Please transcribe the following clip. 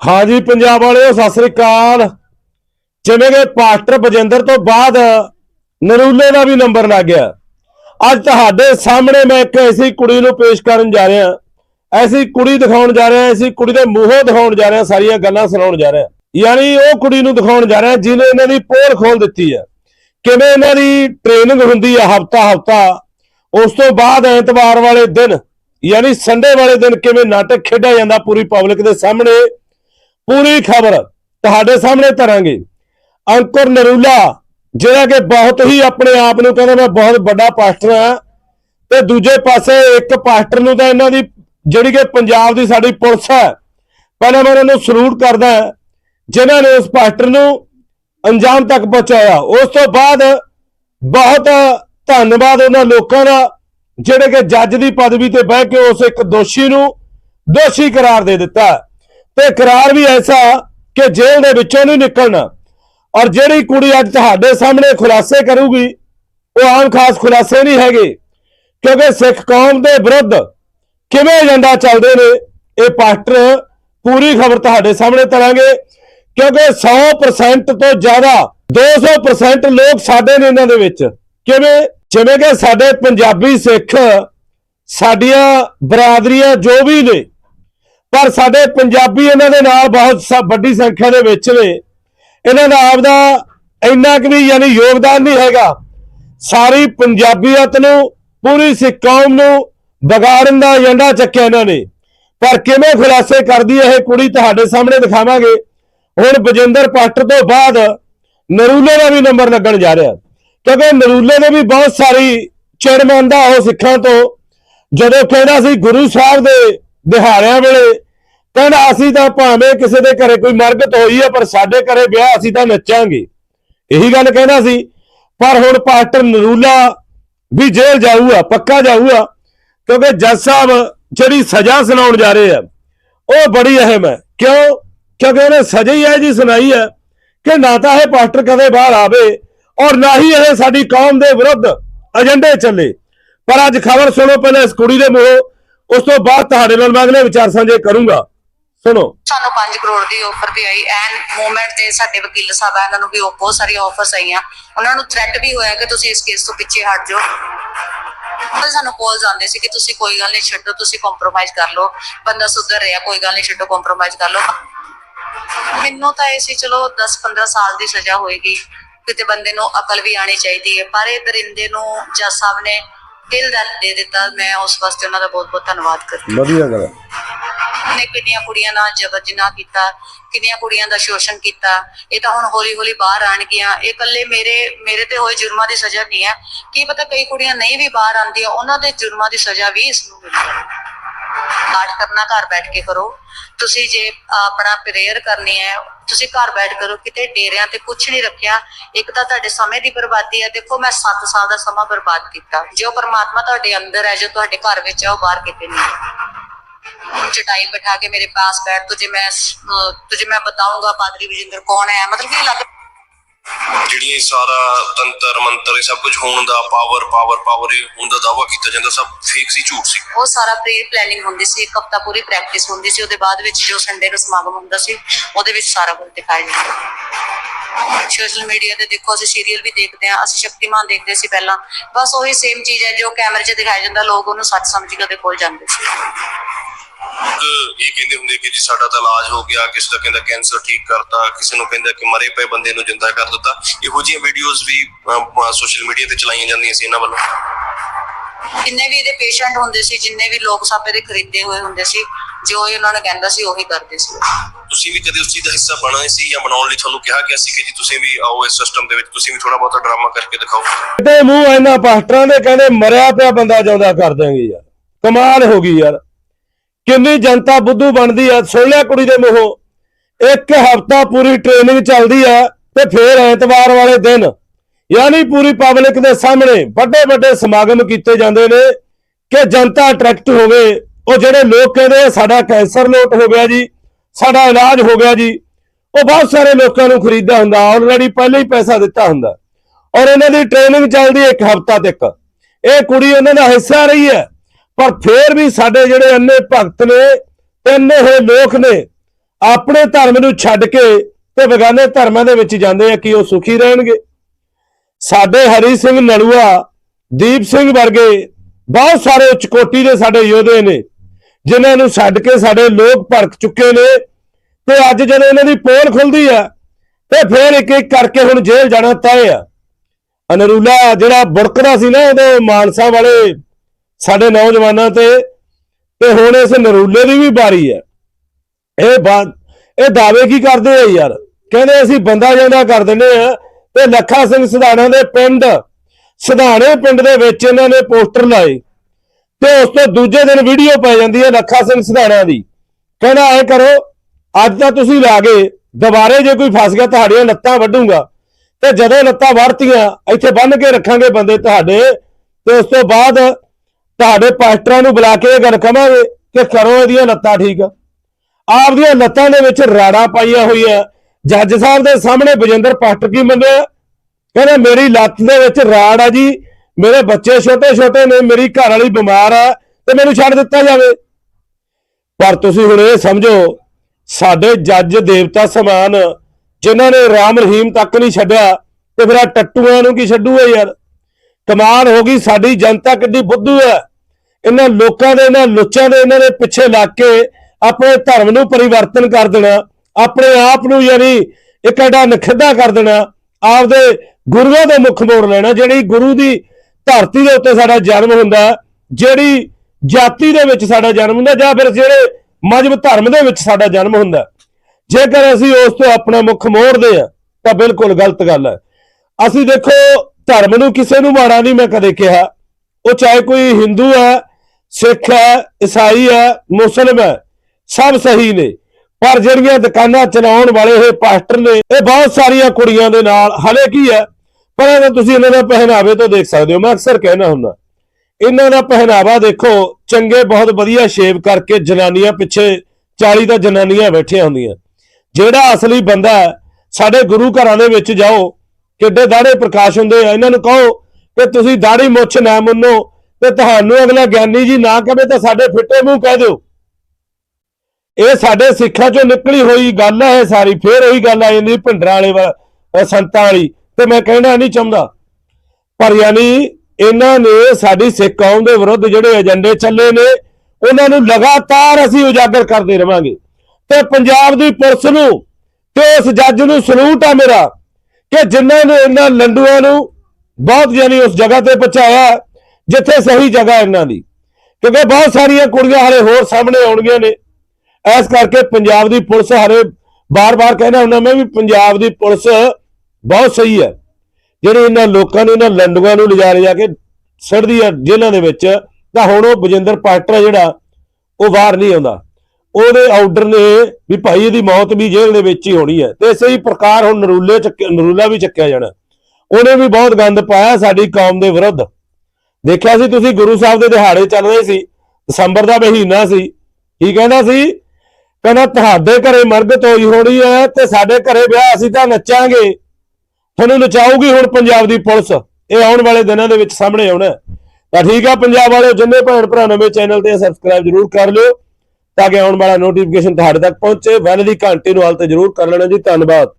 ਹਾਂਜੀ ਪੰਜਾਬ ਵਾਲਿਓ, ਸਤਿ ਸ੍ਰੀ ਅਕਾਲ। ਜਿਵੇਂ ਕਿ ਪਾਸਟਰ ਬਜਿੰਦਰ ਤੋਂ ਬਾਅਦ ਨਰੂਲੇ ਦਾ ਵੀ ਨੰਬਰ ਲੱਗ ਗਿਆ। ਅੱਜ ਤੁਹਾਡੇ ਸਾਹਮਣੇ ਮੈਂ ਇੱਕ ਐਸੀ ਕੁੜੀ ਨੂੰ ਪੇਸ਼ ਕਰਨ ਜਾ ਰਿਹਾ। ਐਸੀ ਕੁੜੀ ਦਿਖਾਉਣ ਜਾ ਰਿਹਾ, ਐਸੀ ਕੁੜੀ ਦੇ ਮੂੰਹੋਂ ਦਿਖਾਉਣ ਜਾ ਰਿਹਾ, ਸਾਰੀਆਂ ਗੱਲਾਂ ਸੁਣਾਉਣ ਜਾ ਰਿਹਾ। ਯਾਨੀ ਉਹ ਕੁੜੀ ਨੂੰ ਦਿਖਾਉਣ ਜਾ ਰਿਹਾ ਜਿਹਨੇ ਇਹਨਾਂ ਦੀ ਪੋਲ ਖੋਲ ਦਿੱਤੀ ਹੈ। ਕਿਵੇਂ ਇਹਨਾਂ ਦੀ ਟ੍ਰੇਨਿੰਗ ਹੁੰਦੀ ਹੈ ਹਫਤਾ ਹਫਤਾ, ਉਸ ਤੋਂ ਬਾਅਦ ਐਤਵਾਰ ਵਾਲੇ ਦਿਨ, ਯਾਨੀ ਸੰਡੇ ਵਾਲੇ ਦਿਨ ਕਿਵੇਂ ਨਾਟਕ ਖੇਡਿਆ ਜਾਂਦਾ ਪੂਰੀ ਪਬਲਿਕ ਦੇ ਸਾਹਮਣੇ ਪੂਰੀ ਖਬਰ ਤੁਹਾਡੇ ਸਾਹਮਣੇ ਧਰਾਂਗੇ। ਅੰਕੁਰ ਨਰੂਲਾ, ਜਿਹੜਾ ਕਿ ਬਹੁਤ ਹੀ ਆਪਣੇ ਆਪ ਨੂੰ ਕਹਿੰਦਾ ਮੈਂ ਬਹੁਤ ਵੱਡਾ ਪਾਸਟਰ ਹਾਂ ਤੇ ਦੂਜੇ ਪਾਸੇ ਇੱਕ ਪਾਸਟਰ ਨੂੰ ਤਾਂ ਇਹਨਾਂ ਦੀ ਜਿਹੜੀ ਕਿ ਪੰਜਾਬ ਦੀ ਸਾਡੀ ਪੁਲਿਸ ਹੈ, ਪਹਿਲਾਂ ਮੈਂ ਉਹਨਾਂ ਨੂੰ ਸਲੂਟ ਕਰਦਾ ਜਿਨ੍ਹਾਂ ਨੇ ਉਸ ਪਾਸਟਰ ਨੂੰ ਅੰਜਾਮ ਤੱਕ ਪਹੁੰਚਾਇਆ। ਉਸ ਤੋਂ ਬਾਅਦ ਬਹੁਤ ਧੰਨਵਾਦ ਉਹਨਾਂ ਲੋਕਾਂ ਦਾ, ਜਿਹੜੇ ਕਿ ਜੱਜ ਦੀ ਪਦਵੀ ਤੇ ਬਹਿ ਕੇ ਉਸ ਇੱਕ ਦੋਸ਼ੀ ਨੂੰ ਦੋਸ਼ੀ ਕਰਾਰ ਦੇ ਦਿੱਤਾ। ਤੇ ਕਰਾਰ ਵੀ ਐਸਾ ਕਿ ਜੇਲ੍ਹ ਦੇ ਵਿੱਚੋਂ ਨਹੀਂ ਨਿਕਲਣਾ। ਔਰ ਜਿਹੜੀ ਕੁੜੀ ਅੱਜ ਤੁਹਾਡੇ ਸਾਹਮਣੇ ਖੁਲਾਸੇ ਕਰੂਗੀ, ਉਹ ਆਮ ਖਾਸ ਖੁਲਾਸੇ ਨਹੀਂ ਹੈਗੇ, ਕਿਉਂਕਿ ਸਿੱਖ ਕੌਮ ਦੇ ਵਿਰੁੱਧ ਕਿਵੇਂ ਏਜੰਡਾ ਚੱਲਦੇ ਨੇ, ਇਹ ਪਾਸਟਰ ਪੂਰੀ ਖਬਰ ਤੁਹਾਡੇ ਸਾਹਮਣੇ ਤਰਾਂਗੇ ਕਿਉਂਕਿ 100% ਤੋਂ ਜ਼ਿਆਦਾ 200% ਲੋਕ ਸਾਡੇ ਨੇ ਇਹਨਾਂ ਦੇ ਵਿੱਚ। ਕਿਵੇਂ? ਜਿਵੇਂ ਕਿ ਸਾਡੇ ਪੰਜਾਬੀ ਸਿੱਖ, ਸਾਡੀਆਂ ਬਰਾਦਰੀਆਂ ਜੋ ਵੀ ਨੇ ਪਰ ਸਾਡੇ ਪੰਜਾਬੀ ਇਹਨਾਂ ਦੇ ਨਾਲ ਬਹੁਤ ਸ- ਵੱਡੀ ਸੰਖਿਆ ਦੇ ਵਿੱਚ ਨੇ। ਇਹਨਾਂ ਦਾ ਆਪਦਾ ਇੰਨਾ ਕੁ ਵੀ ਯਾਨੀ ਯੋਗਦਾਨ ਨਹੀਂ ਹੈਗਾ। ਸਾਰੀ ਪੰਜਾਬੀਅਤ ਨੂੰ, ਪੂਰੀ ਸਿੱਖ ਕੌਮ ਨੂੰ ਵਿਗਾੜਨ ਦਾ ਏਜੰਡਾ ਚੱਕਿਆ ਇਹਨਾਂ ਨੇ। ਪਰ ਕਿਵੇਂ ਖੁਲਾਸੇ ਕਰਦੀ ਹੈ ਇਹ ਕੁੜੀ ਤੁਹਾਡੇ ਸਾਹਮਣੇ ਦਿਖਾਵਾਂਗੇ। ਹੁਣ ਬਜਿੰਦਰ ਪਾਸਟਰ ਤੋਂ ਬਾਅਦ ਨਰੂਲੇ ਦਾ ਵੀ ਨੰਬਰ ਲੱਗਣ ਜਾ ਰਿਹਾ। ਕਿਉਂਕਿ ਨਰੂਲੇ ਨੇ ਵੀ ਬਹੁਤ ਸਾਰੀ ਚਿੜ ਮੰਨਦਾ ਉਹ ਸਿੱਖਾਂ ਤੋਂ, ਜਦੋਂ ਕਹਿੰਦਾ ਸੀ ਗੁਰੂ ਸਾਹਿਬ ਦੇ ਦਿਹਾੜਿਆਂ ਵੇਲੇ ਕਹਿੰਦਾ, ਅਸੀਂ ਤਾਂ ਭਾਵੇਂ ਕਿਸੇ ਦੇ ਘਰੇ ਕੋਈ ਮਰਗਤ ਹੋਈ ਹੈ ਪਰ ਸਾਡੇ ਘਰੇ ਵਿਆਹ ਅਸੀਂ ਤਾਂ ਨੱਚਾਂਗੇ। ਇਹੀ ਗੱਲ ਕਹਿੰਦਾ ਸੀ। ਪਰ ਹੁਣ ਪਾਸਟਰ ਨਰੂਲਾ ਵੀ ਜੇਲ੍ਹ ਜਾਊਗਾ, ਪੱਕਾ ਜਾਊਗਾ, ਕਿਉਂਕਿ ਜੱਜ ਸਾਹਿਬ ਜਿਹੜੀ ਸਜ਼ਾ ਸੁਣਾਉਣ ਜਾ ਰਹੇ ਆ, ਉਹ ਬੜੀ ਅਹਿਮ ਹੈ। ਕਿਉਂ? ਕਿਉਂਕਿ ਉਹਨੇ ਸਜ਼ਾ ਹੀ ਹੈ ਜੀ ਸੁਣਾਈ ਹੈ ਕਿ ਨਾ ਤਾਂ ਇਹ ਪਾਸਟਰ ਕਦੇ ਬਾਹਰ ਆਵੇ ਔਰ ਨਾ ਹੀ ਇਹ ਸਾਡੀ ਕੌਮ ਦੇ ਵਿਰੁੱਧ ਏਜੰਡੇ ਚੱਲੇ। ਪਰ ਅੱਜ ਖਬਰ ਸੁਣੋ ਪਹਿਲਾਂ ਇਸ ਕੁੜੀ ਦੇ ਮੂੰਹੋਂ ਉਸ ਤੋਂ ਬਾਅਦ ਤੁਹਾਡੇ ਨਾਲ ਮੈਂ ਅਗਲੇ ਵਿਚਾਰ ਸਾਂਝੇ ਕਰੂੰਗਾ। ਸੁਣੋ। ਸਾਨੂੰ 5 ਕਰੋੜ ਦੀ ਆਫਰ ਵੀ ਆਈ। ਐਨ ਮੂਵਮੈਂਟ ਤੇ ਸਾਡੇ ਵਕੀਲ ਸਾਹਿਬ ਆ, ਇਹਨਾਂ ਨੂੰ ਵੀ ਬਹੁਤ ਸਾਰੀਆਂ ਆਫਰਸ ਆਈਆਂ। ਉਹਨਾਂ ਨੂੰ ਥ੍ਰੈਟ ਵੀ ਹੋਇਆ ਕਿ ਤੁਸੀਂ ਇਸ ਕੇਸ ਤੋਂ ਪਿੱਛੇ ਹਟ ਜਾਓ। ਤੇ ਸਾਨੂੰ ਕਾਲਸ ਆਉਂਦੇ ਸੀ ਕਿ ਤੁਸੀਂ ਕੋਈ ਗੱਲ ਨਹੀਂ ਛੱਡੋ, ਤੁਸੀਂ ਕੰਪਰੋਮਾਈਜ਼ ਕਰ ਲਓ। ਬੰਦਾ ਸੁਧਰ ਰਿਹਾ, ਕੋਈ ਗੱਲ ਨਹੀਂ ਛੱਡੋ ਕੰਪਰੋਮਾਈਜ਼ ਕਰ ਲਓ। ਮੈਨੂੰ ਤਾਂ ਇਹ ਸੀ, ਚਲੋ 10 15 ਸਾਲ ਦੀ ਸਜ਼ਾ ਹੋਏਗੀ। ਕਿਤੇ ਬੰਦੇ ਨੂੰ ਅਕਲ ਵੀ ਆਣੀ ਚਾਹੀਦੀ ਹੈ। ਪਰ ਇਹ ਦਰਿੰਦੇ ਨੂੰ ਜੱਜ ਸਾਹਿਬ ਨੇ ਦਿਲ ਦਾ ਦੇ ਦਿੱਤਾ। ਮੈਂ ਉਸ ਵਾਸਤੇ ਉਹਨਾਂ ਦਾ ਬਹੁਤ ਬਹੁਤ ਧੰਨਵਾਦ ਕਰਦੀ ਹਾਂ। ਵਧੀਆ ਗੱਲ ਨੇ ਕਿੰਨੀਆਂ ਕੁੜੀਆਂ ਨਾਲ ਜਬਰ ਜਨਾਹ ਕੀਤਾ ਕਿੰਨੀਆਂ ਕੁੜੀਆਂ ਦਾ ਸ਼ੋਸ਼ਣ ਕੀਤਾ। ਇਹ ਤਾਂ ਹੁਣ ਹੌਲੀ ਹੌਲੀ ਬਾਹਰ ਆਣਗੀਆਂ ਇਹ ਇਕੱਲੇ ਮੇਰੇ ਮੇਰੇ ਤੇ ਹੋਏ ਜੁਰਮਾਂ ਦੀ ਸਜ਼ਾ ਨਹੀਂ ਹੈ। ਕੀ ਪਤਾ ਕਈ ਕੁੜੀਆਂ ਨਹੀਂ ਵੀ ਬਾਹਰ ਆਉਂਦੀਆਂ ਉਹਨਾਂ ਦੇ ਜੁਰਮਾਂ ਦੀ ਸਜ਼ਾ ਵੀ ਇਸ ਨੂੰ ਮਿਲੇ ਪਾਠ ਕਰਨਾ, ਘਰ ਬੈਠ ਕੇ ਕਰੋ। ਤੁਸੀਂ ਜੇ ਆਪਣਾ ਪ੍ਰੇਅਰ ਕਰਨੀ ਹੈ, ਤੁਸੀਂ ਘਰ ਬੈਠ ਕਰੋ, ਕਿਤੇ ਡੇਰਿਆਂ ਤੇ ਕੁਝ ਨਹੀਂ ਰੱਖਿਆ। ਇੱਕ ਤਾਂ ਤੁਹਾਡੇ ਸਮੇਂ ਦੀ ਬਰਬਾਦੀ ਹੈ। ਦੇਖੋ, ਮੈਂ 7 ਸਾਲ ਦਾ ਸਮਾਂ ਬਰਬਾਦ ਕੀਤਾ। ਜੋ ਪਰਮਾਤਮਾ ਤੁਹਾਡੇ ਅੰਦਰ ਹੈ, ਜੋ ਤੁਹਾਡੇ ਘਰ ਵਿੱਚ ਹੈ, ਉਹ ਬਾਹਰ ਕਿਤੇ ਨਹੀਂ ਹੈ। ਚਟਾਈ ਬਿਠਾ ਕੇ ਮੇਰੇ ਪਾਸ ਬੈਠ, ਤੁਝੇ ਮੈਂ ਤੁਝੇ ਮੈਂ ਬਤਾਉਂਗਾ, ਪਾਦਰੀ ਵਿਜੇਂਦਰ ਕੌਣ ਹੈ? ਮਤਲਬ ਇਹ ਲੱਗ ਜਿਹੜੀਆਂ ਇਹ ਸਾਰਾ ਤੰਤਰ, ਮੰਤਰ, ਇਹ ਸਭ ਕੁਝ ਹੋਣ ਦਾ ਪਾਵਰ ਪਾਵਰ ਪਾਵਰ ਹੋਣ ਦਾ ਦਾਵਾ ਕੀਤਾ ਜਾਂਦਾ, ਸਭ ਫੇਕ ਸੀ, ਝੂਠ ਸੀ। ਉਹ ਸਾਰਾ ਪ੍ਰੀ ਪਲੈਨਿੰਗ ਹੁੰਦੀ ਸੀ, ਇੱਕ ਹਫਤਾ ਪੂਰੀ ਪ੍ਰੈਕਟਿਸ ਹੁੰਦੀ ਸੀ, ਉਹਦੇ ਬਾਅਦ ਵਿੱਚ ਜੋ ਸੰਡੇ ਨੂੰ ਸਮਾਗਮ ਹੁੰਦਾ ਸੀ, ਉਹਦੇ ਵਿੱਚ ਸਾਰਾ ਕੁਝ ਦਿਖਾਇਆ ਜਾਂਦਾ ਸੋਸ਼ਲ ਮੀਡੀਆ ਤੇ ਦੇਖੋ, ਅਸੀਂ ਸੀਰੀਅਲ ਵੀ ਦੇਖਦੇ ਹਾਂ, ਅਸੀਂ ਸ਼ਕਤੀਮਾਨ ਦੇਖਦੇ ਸੀ ਪਹਿਲਾਂ। ਬਸ ਉਹੀ ਸੇਮ ਚੀਜ਼ ਹੈ, ਜੋ ਕੈਮਰੇ 'ਚ ਦਿਖਾਇਆ ਜਾਂਦਾ, ਲੋਕ ਉਹਨੂੰ ਸੱਚ ਸਮਝ ਕੇ ਉਹਦੇ ਕੋਲ ਜਾਂਦੇ ਸੀ। ਖੁਦ ਇਹ ਕਹਿੰਦੇ ਹੁੰਦੇ ਕਿ ਜੀ ਸਾਡਾ ਤਾਂ ਇਲਾਜ ਹੋ ਗਿਆ ਕਿਸੇ ਦਾ ਕਹਿੰਦਾ ਕੈਂਸਰ ਠੀਕ ਕਰਤਾ ਕਿਸੇ ਨੂੰ ਕਹਿੰਦਾ ਕਿ ਮਰੇ ਪਏ ਬੰਦੇ ਨੂੰ ਜਿੰਦਾ ਕਰ ਦਿੱਤਾ। ਇਹੋ ਜਿਹੀਆਂ ਵੀਡੀਓਜ਼ ਵੀ ਸੋਸ਼ਲ ਮੀਡੀਆ ਤੇ ਚਲਾਈਆਂ ਜਾਂਦੀਆਂ ਸੀ ਇਹਨਾਂ ਵੱਲੋਂ। ਜਿੰਨੇ ਵੀ ਇਹਦੇ ਪੇਸ਼ੈਂਟ ਹੁੰਦੇ ਸੀ ਜਿੰਨੇ ਵੀ ਲੋਕ ਸਾਪੇ ਦੇ ਖਰੀਦੇ ਹੋਏ ਹੁੰਦੇ ਸੀ ਜੋ ਇਹ ਉਹਨਾਂ ਨੇ ਕਹਿੰਦਾ ਸੀ ਉਹੀ ਕਰਦੇ ਸੀ। ਤੁਸੀਂ ਵੀ ਕਦੇ ਉਸ ਚੀਜ਼ ਦਾ ਹਿੱਸਾ ਬਣਾ ਸੀ ਜਾਂ ਬਣਾਉਣ ਲਈ ਤੁਹਾਨੂੰ ਕਿਹਾ ਗਿਆ ਸੀ ਕਿ ਜੀ ਤੁਸੀਂ ਵੀ ਆਓ ਇਸ ਸਿਸਟਮ ਦੇ ਵਿੱਚ ਤੁਸੀਂ ਵੀ ਥੋੜਾ ਬਹੁਤਾ ਡਰਾਮਾ ਕਰਕੇ ਦਿਖਾਓ? ਤੇ ਮੂੰਹ ਇਹਨਾਂ ਪਾਸਟਰਾਂ ਦੇ ਕਹਿੰਦੇ ਮਰਿਆ ਪਿਆ ਬੰਦਾ ਜਿਉਂਦਾ ਕਰ ਦੇਣਗੇ ਯਾਰ। ਕਮਾਲ ਹੋ ਗਈ ਯਾਰ। ਕਿੰਨੀ ਜਨਤਾ ਬੁੱਧੂ ਬਣਦੀ ਆ, ਸੁਣ ਲਿਆ ਕੁੜੀ ਦੇ ਮੂੰਹੋਂ। ਇੱਕ ਹਫਤਾ ਪੂਰੀ ਟ੍ਰੇਨਿੰਗ ਚੱਲਦੀ ਆ ਤੇ ਫੇਰ ਐਤਵਾਰ ਵਾਲੇ ਦਿਨ, ਯਾਨੀ ਪੂਰੀ ਪਬਲਿਕ ਦੇ ਸਾਹਮਣੇ ਵੱਡੇ ਵੱਡੇ ਸਮਾਗਮ ਕੀਤੇ ਜਾਂਦੇ ਨੇ ਕਿ ਜਨਤਾ ਅਟਰੈਕਟ ਹੋਵੇ। ਉਹ ਜਿਹੜੇ ਲੋਕ ਕਹਿੰਦੇ ਸਾਡਾ ਕੈਂਸਰ ਲੋਟ ਹੋ ਗਿਆ ਜੀ, ਸਾਡਾ ਇਲਾਜ ਹੋ ਗਿਆ ਜੀ, ਉਹ ਬਹੁਤ ਸਾਰੇ ਲੋਕਾਂ ਨੂੰ ਖਰੀਦਦਾ ਹੁੰਦਾ ਆਲਰੇਡੀ ਪਹਿਲਾਂ ਹੀ ਪੈਸਾ ਦਿੱਤਾ ਹੁੰਦਾ। ਔਰ ਇਹਨਾਂ ਦੀ ਟ੍ਰੇਨਿੰਗ ਚੱਲਦੀ ਇੱਕ ਹਫਤਾ ਤੱਕ। ਇਹ ਕੁੜੀ ਉਹਨਾਂ ਦਾ ਹਿੱਸਾ ਰਹੀ ਹੈ। ਪਰ ਫੇਰ ਵੀ ਸਾਡੇ ਜਿਹੜੇ ਅੰਨੇ ਭਗਤ ਨੇ ਤੇ ਅੰਨੇ ਹੋਏ ਲੋਕ ਨੇ, ਆਪਣੇ ਧਰਮ ਨੂੰ ਛੱਡ ਕੇ ਤੇ ਬਗਾਨੇ ਧਰਮਾਂ ਦੇ ਵਿੱਚ ਜਾਂਦੇ ਆ, ਕਿ ਉਹ ਸੁਖੀ ਰਹਿਣਗੇ? ਸਾਡੇ ਹਰੀ ਸਿੰਘ ਨਲੂਆ, ਦੀਪ ਸਿੰਘ ਵਰਗੇ ਬਹੁਤ ਸਾਰੇ ਉੱਚ ਕੋਟੀ ਦੇ ਸਾਡੇ ਯੋਧੇ ਨੇ, ਜਿਨ੍ਹਾਂ ਨੂੰ ਛੱਡ ਕੇ ਸਾਡੇ ਲੋਕ ਭੜਕ ਚੁੱਕੇ ਨੇ ਤੇ ਅੱਜ ਜਦੋਂ ਇਹਨਾਂ ਦੀ ਪੋਲ ਖੁੱਲਦੀ ਆ, ਤੇ ਫੇਰ ਇੱਕ ਇੱਕ ਕਰਕੇ ਹੁਣ ਜੇਲ੍ਹ ਜਾਣਾ ਤੈਅ ਆ। ਅਨਰੂਲਾ ਜਿਹੜਾ ਬੁੜਕਦਾ ਸੀ ਨਾ ਉਦੋਂ ਮਾਨਸਾ ਵਾਲੇ ਸਾਡੇ ਨੌਜਵਾਨਾਂ ਤੇ ਤੇ ਹੁਣ ਇਸ ਨਰੂਲੇ ਦੀ ਵੀ ਵਾਰੀ ਹੈ। ਇਹ ਇਹ ਦਾਅਵੇ ਕੀ ਕਰਦੇ ਆ ਯਾਰ? ਕਹਿੰਦੇ ਅਸੀਂ ਬੰਦਾ ਜਾਂਦਾ ਕਰ ਦਿੰਦੇ ਆ ਤੇ ਲੱਖਾ ਸਿੰਘ ਸਿਧਾਣਾ ਦੇ ਪਿੰਡ, ਸਿਧਾਣੇ ਪਿੰਡ ਦੇ ਵਿੱਚ ਇਹਨਾਂ ਨੇ ਪੋਸਟਰ ਲਾਏ ਤੇ ਉਸ ਤੋਂ ਦੂਜੇ ਦਿਨ ਵੀਡੀਓ ਪੈ ਜਾਂਦੀ ਹੈ ਲੱਖਾ ਸਿੰਘ ਸਿਧਾਣਾ ਦੀ। ਕਹਿੰਦਾ ਐ ਕਰੋ, ਅੱਜ ਤਾਂ ਤੁਸੀਂ ਲਾ ਗਏ ਦੁਬਾਰੇ ਜੇ ਕੋਈ ਫਸ ਗਿਆ ਤੁਹਾਡੀਆਂ ਲੱਤਾਂ ਵੱਢੂਗਾ ਤੇ ਜਦੋਂ ਲੱਤਾਂ ਵੜਤੀਆਂ ਇੱਥੇ ਬੰਨ ਕੇ ਰੱਖਾਂਗੇ ਬੰਦੇ ਤੁਹਾਡੇ ਤੇ ਉਸ ਤੋਂ ਬਾਅਦ ਤੁਹਾਡੇ ਪਾਸਟਰਾਂ ਨੂੰ ਬੁਲਾ ਕੇ ਇਹ ਗੱਲ ਕਵਾਂਗੇ ਕਿ ਕਰੋ ਇਹਦੀਆਂ ਲੱਤਾਂ ਠੀਕ ਆਪ ਦੀਆਂ ਲੱਤਾਂ ਦੇ ਵਿੱਚ ਰਾੜਾਂ ਪਾਈਆਂ ਹੋਈਆਂ। ਜੱਜ ਸਾਹਿਬ ਦੇ ਸਾਹਮਣੇ ਬਜਿੰਦਰ ਪਾਸਟਰ ਕੀ ਮੰਨਿਆ ਕਹਿੰਦਾ, ਮੇਰੀ ਲੱਤ ਦੇ ਵਿੱਚ ਰਾੜ ਆ ਜੀ। ਮੇਰੇ ਬੱਚੇ ਛੋਟੇ ਛੋਟੇ ਨੇ, ਮੇਰੀ ਘਰ ਵਾਲੀ ਬਿਮਾਰ ਆ ਤੇ ਮੈਨੂੰ ਛੱਡ ਦਿੱਤਾ ਜਾਵੇ। ਪਰ ਤੁਸੀਂ ਹੁਣ ਇਹ ਸਮਝੋ, ਸਾਡੇ ਜੱਜ ਦੇਵਤਾ ਸਮਾਨ ਜਿਨ੍ਹਾਂ ਨੇ ਰਾਮ ਰਹੀਮ ਤੱਕ ਨਹੀਂ ਛੱਡਿਆ, ਤੇ ਫਿਰ ਆ ਟੱਟੂਆਂ ਨੂੰ ਕੀ ਛੱਡੂਗਾ ਯਾਰ? ਕਮਾਲ ਹੋ ਗਈ, ਸਾਡੀ ਜਨਤਾ ਕਿੱਡੀ ਬੁੱਧੂ ਹੈ ਇਹਨਾਂ ਲੋਕਾਂ ਦੇ, ਇਹਨਾਂ ਲੁੱਚਾਂ ਦੇ, ਇਹਨਾਂ ਦੇ ਪਿੱਛੇ ਲੱਗ ਕੇ ਆਪਣੇ ਧਰਮ ਨੂੰ ਪਰਿਵਰਤਨ ਕਰ ਦੇਣਾ, ਆਪਣੇ ਆਪ ਨੂੰ ਯਾਨੀ ਇੱਕ ਐਡਾ ਨਖਿੱਧਾ ਕਰ ਦੇਣਾ, ਆਪਦੇ ਗੁਰੂਆਂ ਦੇ ਮੁਖ ਮੋੜ ਲੈਣਾ, ਜਿਹੜੀ ਗੁਰੂ ਦੀ ਧਰਤੀ ਦੇ ਉੱਤੇ ਸਾਡਾ ਜਨਮ ਹੁੰਦਾ, ਜਿਹੜੀ ਜਾਤੀ ਦੇ ਵਿੱਚ ਸਾਡਾ ਜਨਮ ਹੁੰਦਾ, ਜਾਂ ਫਿਰ ਜਿਹੜੇ ਮਜਬ ਧਰਮ ਦੇ ਵਿੱਚ ਸਾਡਾ ਜਨਮ ਹੁੰਦਾ। ਜੇਕਰ ਅਸੀਂ ਉਸ ਤੋਂ ਆਪਣਾ ਮੁਖ ਮੋੜਦੇ ਆ ਤਾਂ ਬਿਲਕੁਲ ਗਲਤ ਗੱਲ ਹੈ। ਅਸੀਂ ਦੇਖੋ, ਧਰਮ ਨੂੰ ਕਿਸੇ ਨੂੰ ਮਾੜਾ ਨਹੀਂ ਮੈਂ ਕਦੇ ਕਿਹਾ। ਉਹ ਚਾਹੇ ਕੋਈ ਹਿੰਦੂ ਹੈ ਸਿੱਖ ਹੈ, ਈਸਾਈ ਹੈ, ਮੁਸਲਮ ਹੈ, ਸਭ ਸਹੀ ਨੇ। ਪਰ ਜਿਹੜੀਆਂ ਦੁਕਾਨਾਂ ਚਲਾਉਣ ਵਾਲੇ ਇਹ ਪਾਸਟਰ ਨੇ, ਇਹ ਬਹੁਤ ਸਾਰੀਆਂ ਕੁੜੀਆਂ ਦੇ ਨਾਲ। ਹਲੇ ਕੀ ਹੈ? ਪਰ ਇਹ ਤੁਸੀਂ ਇਹਨਾਂ ਦਾ ਪਹਿਨਾਵੇ ਤੋਂ ਦੇਖ ਸਕਦੇ ਹੋ। ਮੈਂ ਅਕਸਰ ਕਹਿਣਾ ਹੁੰਦਾ, ਇਹਨਾਂ ਦਾ ਪਹਿਨਾਵਾ ਦੇਖੋ, ਚੰਗੇ ਬਹੁਤ ਵਧੀਆ ਸ਼ੇਵ ਕਰਕੇ ਜਨਾਨੀਆਂ ਪਿੱਛੇ 40 ਤਾਂ ਜਨਾਨੀਆਂ ਬੈਠੀਆਂ ਹੁੰਦੀਆਂ। ਜਿਹੜਾ ਅਸਲੀ ਬੰਦਾ ਸਾਡੇ ਗੁਰੂ ਘਰਾਂ ਦੇ ਵਿੱਚ ਜਾਓ, ਕਿੱਡੇ ਦਾੜੇ ਪ੍ਰਕਾਸ਼ ਹੁੰਦੇ ਆ। ਇਹਨਾਂ ਨੂੰ ਕਹੋ ਕਿ ਤੁਸੀਂ ਦਾੜੀ ਮੁੱਛ ਨਾ ਮੰਨੋ ਤੇ ਤੁਹਾਨੂੰ ਅਗਲਾ ਗਿਆਨੀ ਜੀ ਨਾ ਕਹੇ ਤਾਂ ਸਾਡੇ ਫਿੱਟੇ ਮੂੰਹ ਕਹਿ ਦਿਓ। ਇਹ ਸਾਡੇ ਸਿੱਖਾਂ ਚੋਂ ਨਿਕਲੀ ਹੋਈ ਗੱਲ ਹੈ, ਇਹ ਸਾਰੀ। ਫੇਰ ਉਹੀ ਗੱਲ ਆ ਜਾਂਦੀ ਭਿੰਡਰਾਂ ਵਾਲੇ ਸੰਤਾਂ ਵਾਲੀ। ਤੇ ਮੈਂ ਕਹਿਣਾ ਨਹੀਂ ਚਾਹੁੰਦਾ। ਪਰ ਯਾਨੀ ਇਹਨਾਂ ਨੇ ਸਾਡੀ ਸਿੱਖ ਕੌਮ ਦੇ ਵਿਰੁੱਧ ਜਿਹੜੇ ਏਜੰਡੇ ਚੱਲੇ ਨੇ, ਉਹਨਾਂ ਨੂੰ ਲਗਾਤਾਰ ਅਸੀਂ ਉਜਾਗਰ ਕਰਦੇ ਰਵਾਂਗੇ। ਤੇ ਪੰਜਾਬ ਦੀ ਪੁਲਿਸ ਨੂੰ ਤੇ ਉਸ ਜੱਜ ਨੂੰ ਸਲੂਟ ਆ ਮੇਰਾ ਕਿ ਜਿਨ੍ਹਾਂ ਨੇ ਇਹਨਾਂ ਲੰਡੂਆਂ ਨੂੰ ਬਹੁਤ ਯਾਨੀ ਉਸ ਜਗ੍ਹਾ ਤੇ ਪਹੁੰਚਾਇਆ ਜਿੱਥੇ ਸਹੀ ਜਗ੍ਹਾ ਇਹਨਾਂ ਦੀ। ਕਿਉਂਕਿ ਬਹੁਤ ਸਾਰੀਆਂ ਕੁੜੀਆਂ ਹਰੇ ਹੋਰ ਸਾਹਮਣੇ ਆਉਣਗੀਆਂ ਨੇ। ਇਸ ਕਰਕੇ ਪੰਜਾਬ ਦੀ ਪੁਲਿਸ ਹਰੇ ਬਾਰ-ਬਾਰ ਕਹਿਣਾ ਹੁੰਦਾ ਮੈਂ ਵੀ ਪੰਜਾਬ ਦੀ ਪੁਲਿਸ ਬਹੁਤ ਸਹੀ ਹੈ। ਜਿਹੜੇ ਇਹਨਾਂ ਲੋਕਾਂ ਨੂੰ, ਇਹਨਾਂ ਲੰਡੂਆਂ ਨੂੰ ਲਿਜਾ ਲਿਜਾ ਕੇ ਸੜਦੀ ਹੈ ਜੇਲ੍ਹਾਂ ਦੇ ਵਿੱਚ, ਤਾਂ ਹੁਣ ਉਹ ਬਜਿੰਦਰ ਪਾਟਰ ਜਿਹੜਾ, ਉਹ ਬਾਹਰ ਨਹੀਂ ਆਉਂਦਾ। ਉਹਦੇ ਆਰਡਰ ਨੇ ਵੀ ਭਾਈ ਇਹਦੀ ਮੌਤ ਵੀ ਜੇਲ੍ਹ ਦੇ ਵਿੱਚ ਹੀ ਹੋਣੀ ਹੈ। ਤੇ ਇਸੇ ਹੀ ਪ੍ਰਕਾਰ ਹੁਣ ਨਰੂਲੇ ਚੱਕ ਨਰੂਲਾ ਵੀ ਚੱਕਿਆ ਜਾਣਾ। ਉਹਨੇ ਵੀ ਬਹੁਤ ਗੰਦ ਪਾਇਆ ਸਾਡੀ ਕੌਮ ਦੇ ਵਿਰੁੱਧ। ਦੇਖਿਆ ਸੀ ਤੁਸੀਂ ਗੁਰੂ ਸਾਹਿਬ ਦੇ ਦਿਹਾੜੇ ਚੱਲ ਰਹੇ ਸੀ, ਦਸੰਬਰ ਦਾ ਮਹੀਨਾ ਸੀ, ਕੀ ਕਹਿੰਦਾ ਸੀ? ਕਹਿੰਦਾ, ਤੁਹਾਡੇ ਘਰੇ ਮਰਗਤ ਹੋਈ ਹੋਣੀ ਹੈ ਤੇ ਸਾਡੇ ਘਰੇ ਵਿਆਹ ਅਸੀਂ ਤਾਂ ਨੱਚਾਂਗੇ। ਤੁਹਾਨੂੰ ਨਚਾਊਗੀ ਹੁਣ ਪੰਜਾਬ ਦੀ ਪੁਲਿਸ। ਇਹ ਆਉਣ ਵਾਲੇ ਦਿਨਾਂ ਦੇ ਵਿੱਚ ਸਾਹਮਣੇ ਆਉਣਾ ਤਾਂ ਠੀਕ ਆ, ਪੰਜਾਬ ਵਾਲਿਓ, ਜਿੰਨੇ ਭੈਣ ਭਰਾ ਨਵੇਂ ਚੈਨਲ ਤੇ ਸਬਸਕ੍ਰਾਈਬ ਜਰੂਰ ਕਰ ਲਿਓ ਤਾਂ ਕਿ ਆਉਣ ਵਾਲਾ ਨੋਟੀਫਿਕੇਸ਼ਨ ਤੁਹਾਡੇ ਤੱਕ ਪਹੁੰਚੇ। ਵੈਲ ਦੀ ਘੰਟੀ ਨੂੰ ਹਾਲ ਤੇ ਜਰੂਰ ਕਰ ਲੈਣਾ ਜੀ। ਧੰਨਵਾਦ।